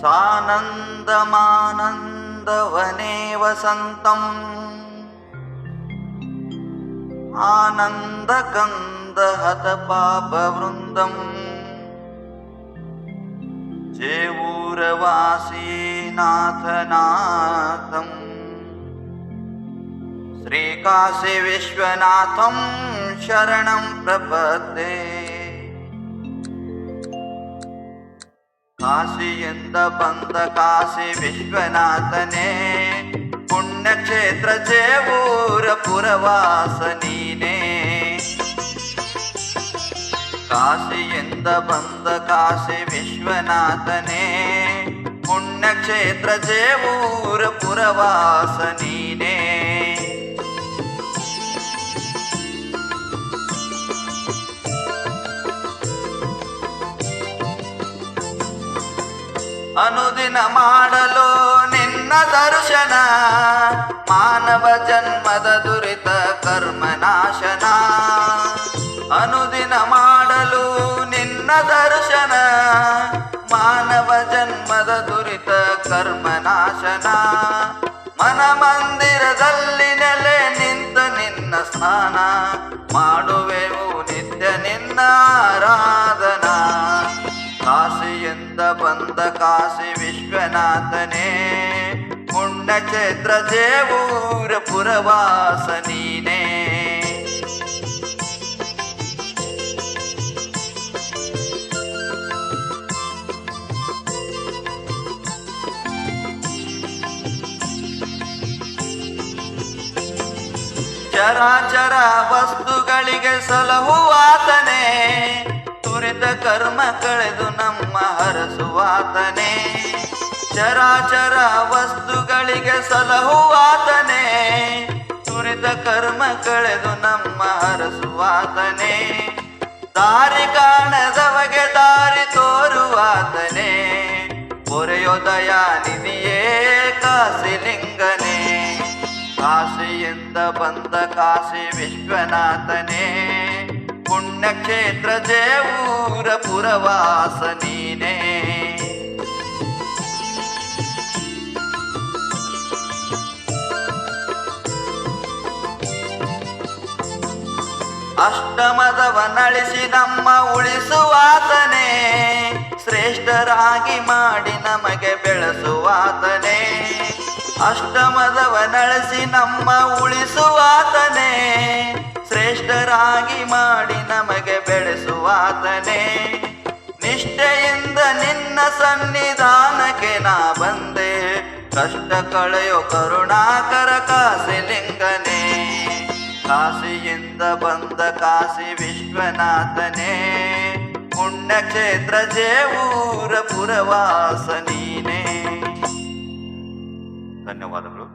सानन्दमानन्दवने वसन्तम् आनन्दकन्दहतपापवृन्दम् जेवूरवासी नाथनाथम्। श्रीकाशी विश्वनाथं शरणं प्रपद्ये ಕಾಶಿಯಿಂದ ಬಂದ ಕಾಶಿ ವಿಶ್ವನಾಥನೇ ಪುಣ್ಯಕ್ಷೇತ್ರ ಜೇವೂರ ಪುರವಾಸ ನೀನೇ ಕಾಶಿಯಿಂದ ಬಂದ ಕಾಶಿ ವಿಶ್ವನಾಥನೇ ಪುಣ್ಯಕ್ಷೇತ್ರ ಜೇವೂರ ಪುರವಾಸ ನೀನೇ ಅನುದಿನ ಮಾಡಲು ನಿನ್ನ ದರ್ಶನ. ಮಾನವ ಜನ್ಮದ ದುರಿತ ಕರ್ಮನಾಶನ ಅನುದಿನ ಮಾಡಲು ನಿನ್ನ ದರ್ಶನ. ಮಾನವ ಜನ್ಮದ ದುರಿತ ಕರ್ಮನಾಶನ ಮನ ಮಂದಿರದಲ್ಲಿ ನೆಲೆ ನಿಂತ ನಿನ್ನ ಸ್ನಾನ ಮಾಡುವೆವು ಬಂದ ಕಾಶಿ ವಿಶ್ವನಾಥನೇ ಪುಣ್ಯಕ್ಷೇತ್ರ ಜೇವೂರ ಪುರವಾಸ ನೀನೇ ಚರಾಚರ ವಸ್ತುಗಳಿಗೆ ಸಲಹುವಾತನೇ ತುರಿತ ಕರ್ಮ ಕಳೆದು ನಮ್ಮ ಹರಸುವಾತನೆ. ಚರಾಚರ ವಸ್ತುಗಳಿಗೆ ಸಲಹುವಾತನೆ. ತುರಿತ ಕರ್ಮ ಕಳೆದು ನಮ್ಮ ಹರಸುವಾತನೆ. ದಾರಿ ಕಾಣದವಗೆ ದಾರಿ ತೋರುವಾತನೆ. ಪೊರೆಯೋದಯ ನಿಧಿಯೇ ಕಾಸಿಲಿಂಗನೇ ಕಾಶಿಯಿಂದ ಬಂದ ಕಾಶಿ ವಿಶ್ವನಾಥನೇ. ಪುಣ್ಯಕ್ಷೇತ್ರ ಜೇವೂರ ಪುರವಾಸ ನೀನೇ. ಅಷ್ಟಮದವನಳಿಸಿ ನಮ್ಮ ಉಳಿಸುವಾತನೇ ಶ್ರೇಷ್ಠರಾಗಿ ಮಾಡಿ ನಮಗೆ ಬೆಳೆಸುವಾತನೇ. ಅಷ್ಟಮದವನಳಿಸಿ ನಮ್ಮ ಉಳಿಸುವಾತನೇ ಶ್ರೇಷ್ಠರಾಗಿ ಮಾಡಿ ನಮಗೆ ಬೆಳೆಸುವಾತನೇ ನಿಷ್ಠೆಯಿಂದ ನಿನ್ನ ಸನ್ನಿಧಾನಕ್ಕೆ ನಾ ಬಂದೆ. ಕಷ್ಟ ಕಳೆಯೋ ಕರುಣಾಕರ ಕಾಸಿಲಿಂಗನೇ ಕಾಶಿಯಿಂದ ಬಂದ ಕಾಶಿ ವಿಶ್ವನಾಥನೇ. ಪುಣ್ಯಕ್ಷೇತ್ರ ಜೇವೂರ ಪುರವಾಸ ನೀನೇ. ಧನ್ಯವಾದಗಳು.